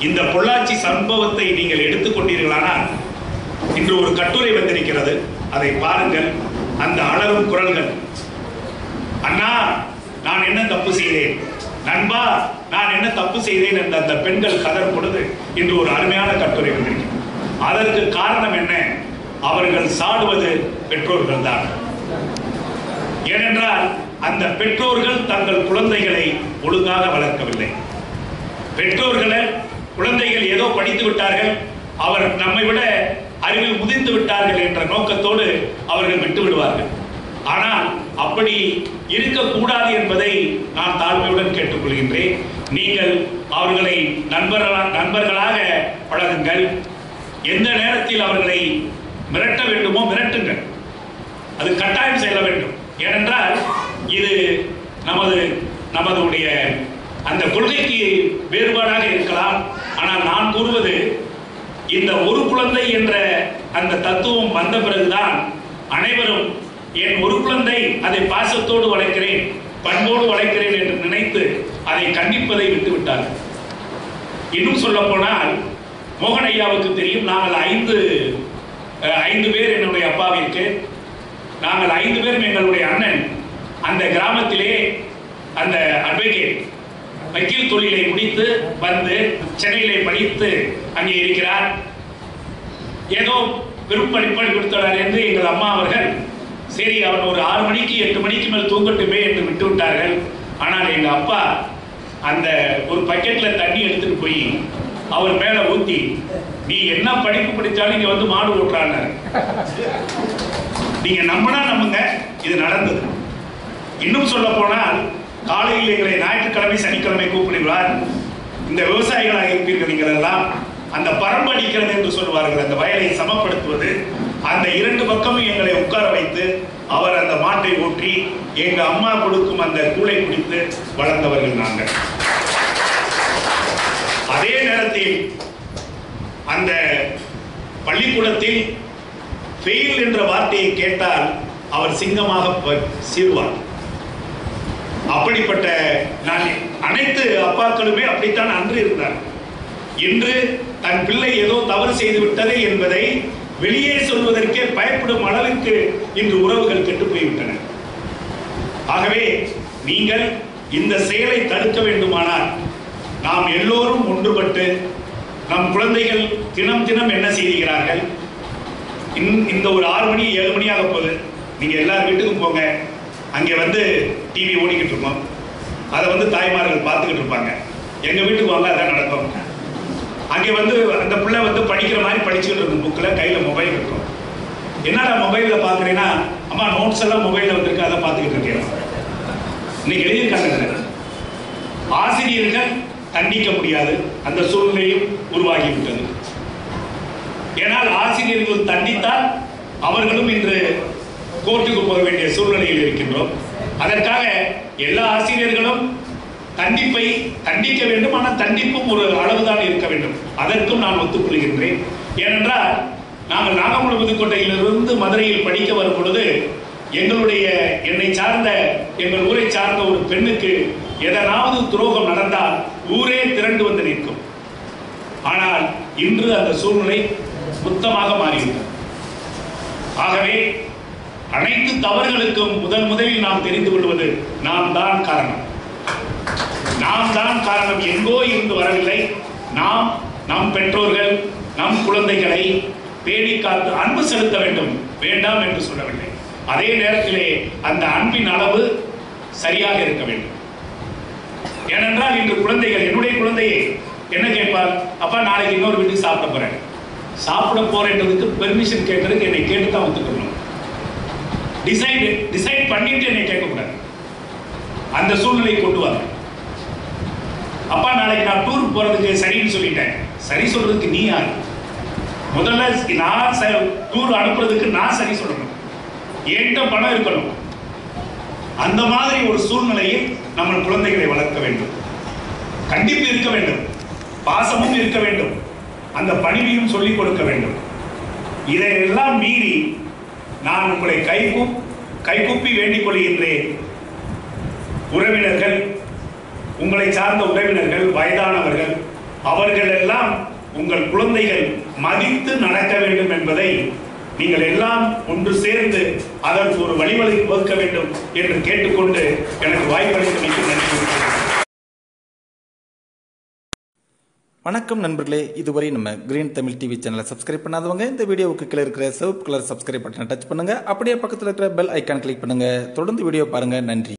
இந்த பொள்ளாச்சி சம்பவத்தை நீங்கள் எடுத்துக்கொண்டீர்களானால் இன்று ஒரு கட்டுரை வந்திருக்கிறது. அதை பாருங்கள். அந்த அலரும் குரல்கள். அண்ணா நான் என்ன தப்பு செய்தேன்? நண்பா நான் என்ன தப்பு செய்தேன்? என்ற அந்த பெண்கள் கதர் பொழுது இன்று ஒரு அருமையான கட்டுரை வந்திருக்கிறது. அதற்கு காரணம் என்ன? அவர்கள் சாடுவது பெற்றோர்கள் தான். ஏனென்றால் அந்த பெற்றோர்கள் தங்கள் குழந்தைகளை ஒழுங்காக வளர்க்கவில்லை. பெற்றோர்களை குழந்தைகள் ஏதோ படித்து விட்டார்கள். அவர் நம்மை விட அறிவில் முதிர்ந்து விட்டார்கள் என்ற நோக்கத்தோடு அவர்கள் விட்டு விடுவார்கள். ஆனால் அப்படி இருக்கக்கூடாது என்பதை நான் தாழ்மையுடன் கேட்டுக்கொள்கின்றேன். நீங்கள் அவர்களை நண்பர்களா நண்பர்களாக பழகுங்கள். எந்த நேரத்தில் அவர்களை மிரட்ட வேண்டுமோ மிரட்டுங்கள். அது கட்டாயம் செல்ல வேண்டும். ஏனென்றால் இது நமது நமதுடைய அந்த கொள்கைக்கு வேறுபாடாக இருக்கலாம். ஆனால் நான் கூறுவது இந்த ஒரு குழந்தை என்ற அந்த தத்துவம் வந்த பிறகுதான் அனைவரும் என் ஒரு குழந்தை அதை பாசத்தோடு வளர்க்கிறேன் பண்போடு வளர்க்கிறேன் என்று நினைத்து அதை கண்டிப்பதை விட்டுவிட்டார்கள். இன்னும் சொல்ல போனால் மோகன் ஐயாவுக்கு தெரியும் நாங்கள் ஐந்து ஐந்து பேர் என்னுடைய அப்பாவிற்கு நாங்கள் ஐந்து பேரும் எங்களுடைய அண்ணன். அந்த கிராமத்திலே அந்த அட்வொகேட் வக்கீல் தொழிலை முடித்து வந்து சென்னையிலே படித்து அங்கே இருக்கிறார். ஏதோ பெரும் கொடுத்தார் என்று எங்கள் அம்மா அவர்கள் சரி அவன் ஒரு ஆறு மணிக்கு எட்டு மணிக்கு மேல் தூங்கட்டுமே என்று விட்டு விட்டார்கள் ஆனால் எங்கள் அப்பா அந்த ஒரு பக்கெட்டில் தண்ணி எடுத்துட்டு போய் அவர் மேல ஊத்தி நீ என்ன படிப்பு படித்தாலும் இங்கே வந்து மாடு ஓட்டுறாங்க நீங்க நம்பினா நம்புங்க இது நடந்தது. இன்னும் சொல்ல போனால் காலையில் எங்களை ஞாயிற்றுக்கிழமை சனிக்கிழமை கூப்பிடுகிறார். இந்த விவசாயிகளாக இருப்பீர்கள் நீங்கள் எல்லாம். அந்த பரம்பு அடிக்கிறது என்று சொல்வார்கள் அந்த வயலை சமப்படுத்துவது. அந்த இரண்டு பக்கமும் எங்களை உட்கார வைத்து அவர் அந்த மாட்டை ஓட்டி எங்க அம்மா கொடுக்கும் அந்த கூளை குடித்து வளர்ந்தவர்கள் நாங்கள். அதே நேரத்தில் அந்த பள்ளிக்கூடத்தில் ஃபெயில் என்ற வார்த்தையை கேட்டால் அவர் சிங்கமாக சீர்வார் சீருவார் அப்படிப்பட்ட நான் அனைத்து அப்பாக்களுமே அப்படித்தான் அன்று இருந்தார். இன்று தன் பிள்ளை ஏதோ தவறு செய்து விட்டது என்பதை வெளியே சொல்வதற்கே பயப்படும் அளவிற்கு இன்று உறவுகள் கெட்டு போய்விட்டன. ஆகவே நீங்கள் இந்த செயலை தடுக்க வேண்டுமானால் நாம் எல்லோரும் ஒன்றுபட்டு நம் குழந்தைகள் தினம் தினம் என்ன செய்கிறார்கள்? இந்த ஒரு ஆறு மணி ஏழு மணி ஆக போகுது. நீங்க எல்லார் வீட்டுக்கும் போங்க. அங்கே வந்து டிவி ஓடிக்கிட்டு இருக்கோம். அதை வந்து தாய்மார்கள் பார்த்துக்கிட்டு இருப்பாங்க. எங்கள் வீட்டுக்கு வாங்க அதான் நடக்கும். அங்கே வந்து அந்த பிள்ளை வந்து படிக்கிற மாதிரி படிச்சுக்கிட்டு இருக்கும் புக்கில் கையில் மொபைல் இருக்கும். என்னடா மொபைலில் பார்க்குறீங்கன்னா அம்மா நோட்ஸ் எல்லாம் மொபைலில் வந்திருக்கு அதை பார்த்துக்கிட்டு இருக்கேன். இன்னைக்கு எழுதியிருக்காங்க ஆசிரியர்கள் தண்டிக்க முடியாது. அந்த சூழ்நிலையும் உருவாகிவிட்டது. ஏனால் ஆசிரியர்கள் தண்டித்தால் அவர்களும் இன்று கோர்ட்டுக்கு போக வேண்டிய சூழ்நிலையில் இருக்கின்றோம். அதற்காக எல்லா ஆசிரியர்களும் தண்டிப்பை தண்டிக்க வேண்டும். ஆனால் தண்டிப்பும் ஒரு அளவுதான் இருக்க வேண்டும். அதற்கும் நான் ஒத்துக்கொள்கின்றேன். ஏனென்றால் நாங்கள் நாகமலை புதுக்கோட்டையிலிருந்து மதுரையில் படிக்க வரும் பொழுது எங்களுடைய என்னை சார்ந்த எங்கள் ஊரை சார்ந்த ஒரு பெண்ணுக்கு எதனாவது துரோகம் நடந்தால் ஊரே திரண்டு வந்து நிற்கும். ஆனால் இன்று அந்த சூழ்நிலை சுத்தமாக மாறிவிட்டது. ஆகவே அனைத்து தவறுகளுக்கும் முதல் முதலில் நாம் தெரிந்து கொள்வது நாம் தான் காரணம். நாம் தான் காரணம் எங்கோ இருந்து வரவில்லை. நாம் நம் பெற்றோர்கள் நம் குழந்தைகளை பேணி காத்து அன்பு செலுத்த வேண்டும். வேண்டாம் என்று சொல்லவில்லை. அதே நேரத்திலே அந்த அன்பின் அளவு சரியாக இருக்க வேண்டும். ஏனென்றால் இன்று குழந்தைகள் என்னுடைய குழந்தையை என்ன கேட்பார் அப்பா நாளைக்கு இன்னொரு வீட்டுக்கு சாப்பிட போறேன். சாப்பிட போறேன்றதுக்கு பெர்மிஷன் கேட்கறதுக்கு என்னை கேட்டு தான் ஒத்துக்கணும் டிசைட் டிசைட் பண்ணிட்டு என்னை கேட்கக்கூடாது. அந்த சூழ்நிலை கொண்டு வாங்க. அப்பா நாளைக்கு நான் டூர் போறதுக்கு சரின்னு சொல்லிட்டேன். சரி சொல்றதுக்கு நீ யார்? முதல்ல நான் டூர் அனுப்புறதுக்கு நான் சரி சொல்லணும். என்கிட்ட பணம் இருக்கணும். அந்த மாதிரி ஒரு சூழ்நிலையில் நம்ம குழந்தைகளை வளர்க்க வேண்டும். கண்டிப்பு இருக்க வேண்டும். பாசமும் இருக்க வேண்டும். அந்த பணிவையும் சொல்லிக் கொடுக்க வேண்டும். இதையெல்லாம் மீறி நான் உங்களை கைகூ கைகூப்பி வேண்டிக் கொள்கின்றேன். உறவினர்கள் உங்களை சார்ந்த உறவினர்கள் வயதானவர்கள் அவர்கள் எல்லாம் உங்கள் குழந்தைகள் மதித்து நடக்க வேண்டும் என்பதை நீங்கள் எல்லாம் ஒன்று சேர்ந்து அதற்கு ஒரு வழிவகை வகுக்க வேண்டும் என்று கேட்டுக்கொண்டு எனக்கு வாய்ப்பளித்தமைக்கு நன்றி. வணக்கம் நண்பர்களே இதுவரை நம்ம கிரீன் தமிழ் டிவி சேனலை சப்ஸ்கிரைப் பண்ணாதவங்க இந்த வீடியோவுக்கு கீழே இருக்கிற சிவப்பு கலர் சப்ஸ்கிரைப் பட்டனை டச் பண்ணுங்க. அப்படியே பக்கத்தில் இருக்கிற பெல் ஐக்கான் கிளிக் பண்ணுங்க. தொடர்ந்து வீடியோ பாருங்க. நன்றி.